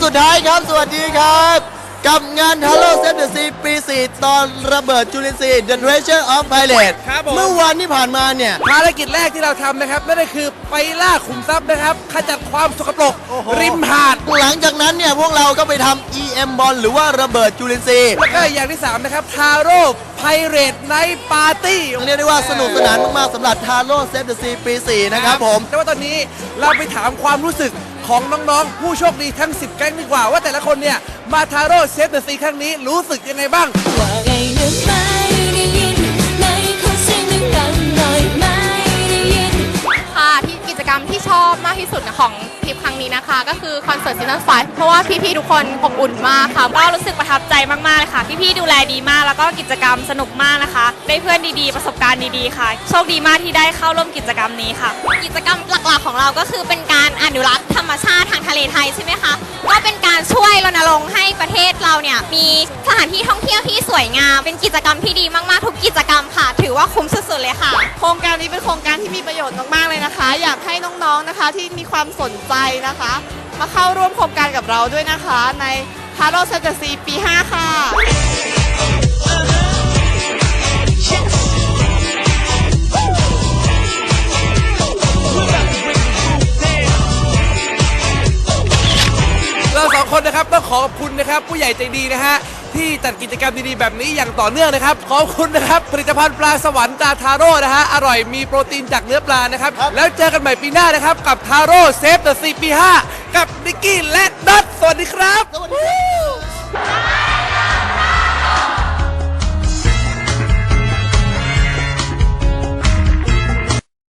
วันสุดท้ายครับ สวัสดีครับ กับงาน Hello Save the Sea ปี 4 ตอนระเบิดจุลินทรีย์ The Treasure of Pilot ครับผม เมื่อวันที่ผ่านมาเนี่ย ภารกิจแรกที่เราทำนะครับนั่นก็คือไปล่าขุมทรัพย์นะครับขจัดความสกปรกโอ้โห ริมหาด หลังจากนั้นเนี่ยพวกเราก็ไปทำ EM Ball หรือว่าระเบิดจุลินทรีย์แล้วก็อย่างที่ 3 นะครับทาโร่ไพเรตไนท์ปาร์ตี้เรียกได้ว่าสนุกสนานมาก ๆสำหรับ Hello Save the Sea ปี 4 นะครับผม แต่ว่าตอนนี้เราไปถามความรู้สึก ของน้องๆ ผู้โชคดีทั้ง 10 แก๊งดีกว่า ว่าแต่ละคนเนี่ย มาทาโร่เซฟเดอะซีครั้งนี้รู้สึกยังไงบ้าง ว่าไงนะไม่ได้ยินไหนขอเสียงดังๆหน่อยไม่ได้ยิน ค่ะที่กิจกรรมที่ชอบมากที่สุดของทริปครั้งนี้นะคะ ก็คือคอนเสิร์ตซีซั่น5เพราะว่าพี่ๆทุกคนอบอุ่นมากค่ะก็รู้สึกประทับใจมากๆเลยค่ะ พี่ๆดูแลดีมากแล้วก็กิจกรรมสนุกมากนะคะ ได้เพื่อนดีๆ ประสบการณ์ดีๆค่ะ โชคดีมากที่ได้เข้าร่วมกิจกรรมนี้ค่ะ กิจกรรมหลักๆของเราก็คือเป็นการอนุรักษ์ธรรม มชาติทางทะเลไทยใช่ไหมคะก็เป็นการช่วยรณรงค์ให้ประเทศเราเนี่ยมีสถานที่ท่องเที่ยวที่สวยงามเป็นกิจกรรมที่ดีมากๆทุกกิจกรรมค่ะ ถือว่าคุ้มสุดๆเลยค่ะ โครงการนี้เป็นโครงการที่มีประโยชน์มากๆเลยนะคะ อยากให้น้องๆนะคะที่มีความสนใจนะคะ มาเข้าร่วมโครงการกับเราด้วยนะคะ ใน h a r o s e t e c ปี 5 ค่ะ คนนะครับต้องขอขอบคุณนะครับ ผู้ใหญ่ใจดีนะฮะที่จัดกิจกรรมดีๆแบบนี้อย่างต่อเนื่องนะครับ ขอบคุณนะครับผลิตภัณฑ์ปลาสวรรค์ตาทาโร่นะฮะอร่อยมีโปรตีนจากเนื้อปลานะครับครับแล้วเจอกันใหม่ปีหน้านะครับ กับทาโร่เซฟเดอะซีปี5กับนิกกี้และนัทสวัสดีครับ สวัสดีครับ